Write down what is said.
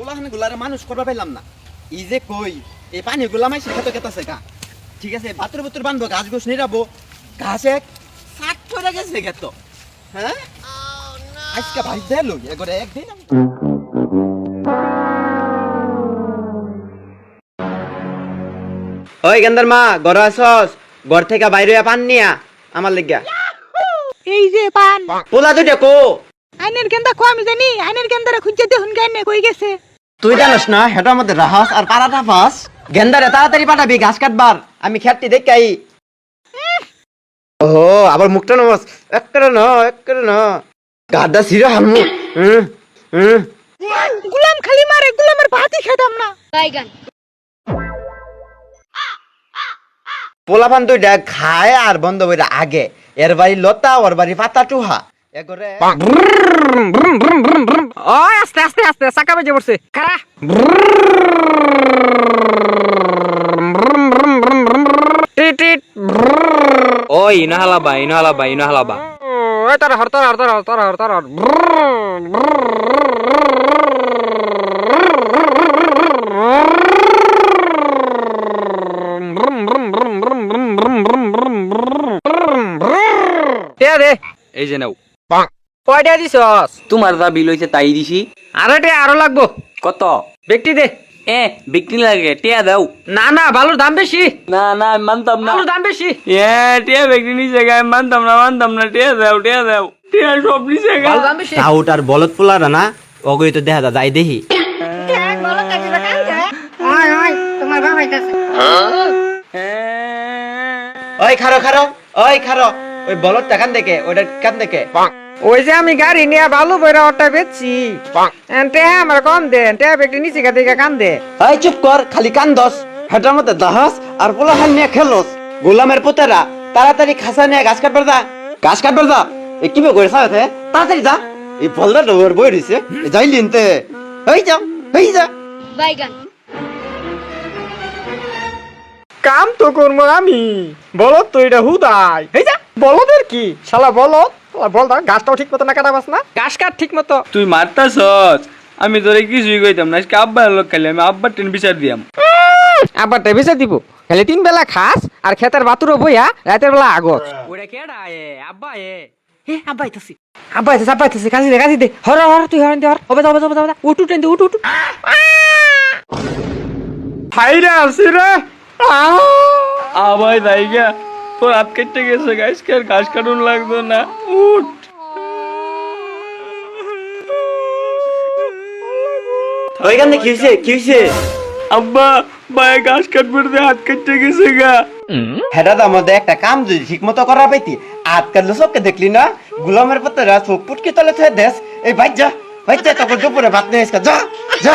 ওলাখানে গুলারে মানুষ করবা পাইলাম না। ই যে কই এই পানি গুলা মাইছে খেতে খেতেছে গা। ঠিক আছে বাতুর বুতুর বানবো গাছ গোছ নিরাবো। ঘাস এক সাত করে গেছে গেত হ্যাঁ? আজকে ভাই দিল এগরে একদিন ওই গেন্দার মা ঘর আসস? ঘর থেকে বাইরে পান নিয়া আমার লেগিয়া। এই যে পান। পোলা দুইটা কো? আইনের গেন্দা কো আমি জানি আইনের গেন্দারা খুঁজে দেখুন গাইনে কই গেছে। তুই জানিস না হেটার মধ্যে রাহাস আর পাড়াটা ফাস গেন্দারে তাড়াতাড়ি পাঠাবি ঘাস কাটবার। আমি খেটটি দেখাই ওহো আবার মুখটা নমস। এক করে ন এক করে ন গাদা সিরে হালমু। হুম হুম। গুলাম খালি মারে গুলামের ভাতই খেতাম না। বাইগান পোলাপান দুইটা খায় আর বন্ধ বইরা আগে। এর বাড়ি লতা ওর বাড়ি পাতা টুহা। এগরে আস্তে আস্তে আস্তে চাকা বেজে পড়ছে। খারা ওই ইনো হালাবা ইনো হালাবা ইনো হালাবা ওই তার হর তার হর তার হর তার হর তার হর। দে দে। এই যে নাও। কয়টা দিছস? তোমার যা বিল হইছে তাই দিছি। আরে টে আরও লাগবো। কত? ব্যক্তি দে। এ বিক্রি লাগে টিয়া দাও। না না বালুর দাম বেশি। না না আমি মানতাম না। বালুর দাম বেশি। এ টিয়া বিক্রি নিছে গায়ে মানতাম না মানতাম না। টিয়া দাও টিয়া দাও। টিয়া সব নিছে গা। বালুর দাম বেশি। বলদ পোলারা না? অগই তো দেখা যায় দেখি। ওই খারো খারো ওই খারো ওই বলদটা কান দেখে ওইটা কান দেখে। ওই যে আমি গাড়ি নিয়ে বালু বইরা ওটা বেচছি। তে আমার কম দে তে ব্যক্তি নিচে গা দিকে কান দে। এই চুপ কর খালি কান দস। হেটার মধ্যে দাহাস আর পোলা খান নিয়ে খেলোস। গোলামের পুতেরা তাড়াতাড়ি খাসা নিয়ে গাছ কাটবার দা গাছ কাটবার দা এ কি করে সাথে তাড়াতাড়ি যা। এই বলদা ডোর বই দিছে যাই লিনতে হই যা হই যা। বাইগান। কাম তো করব আমি। বলত তো এটা হুদাই। এই যা। বলদের কি? শালা বলত শালা বল দা গাছটাও ঠিক মতো না কাটা বাস না? গাছ কাট ঠিক মতো। তুই মারতাছস? আমি তোরে কিছুই কইতাম না আজকে আব্বার লোক খালি আমি আব্বার টেন বিচার দিয়াম। আবার টেবিসে দিব? খালি তিন বেলা খাস আর খেতের বাতুরও বইয়া রাতের বেলা আগত ওটা কেডা এ? আব্বা এ? এ আব্বা আইতাছি। আব্বা আইতাছে আব্বা আইতাছে কাজি দে কাজি দে। হর হর তুই হরন দে হর। হবে হবে হবে হবে উঠ উঠ উঠ উঠ হাইরা আসি রে। আবার তাই হাত কেটে গেছে গাছ কে আর ঘাস কাটুন লাগতো না? উঠ! ওইখানে কি হইছে? কি হইছে? আব্বা বায়ে ঘাস কাটবার হাত কেটে গেছে গা। একটা কাম যদি ঠিক মতো করা পাইতি আট কাটলে চোখকে দেখলি না? গুলামের পুতেরা চোখ পুটকি তলে থয়ে দেশ এই ভাই যা ভাই যা দুপুরে ভাত নিয়ে যা যা।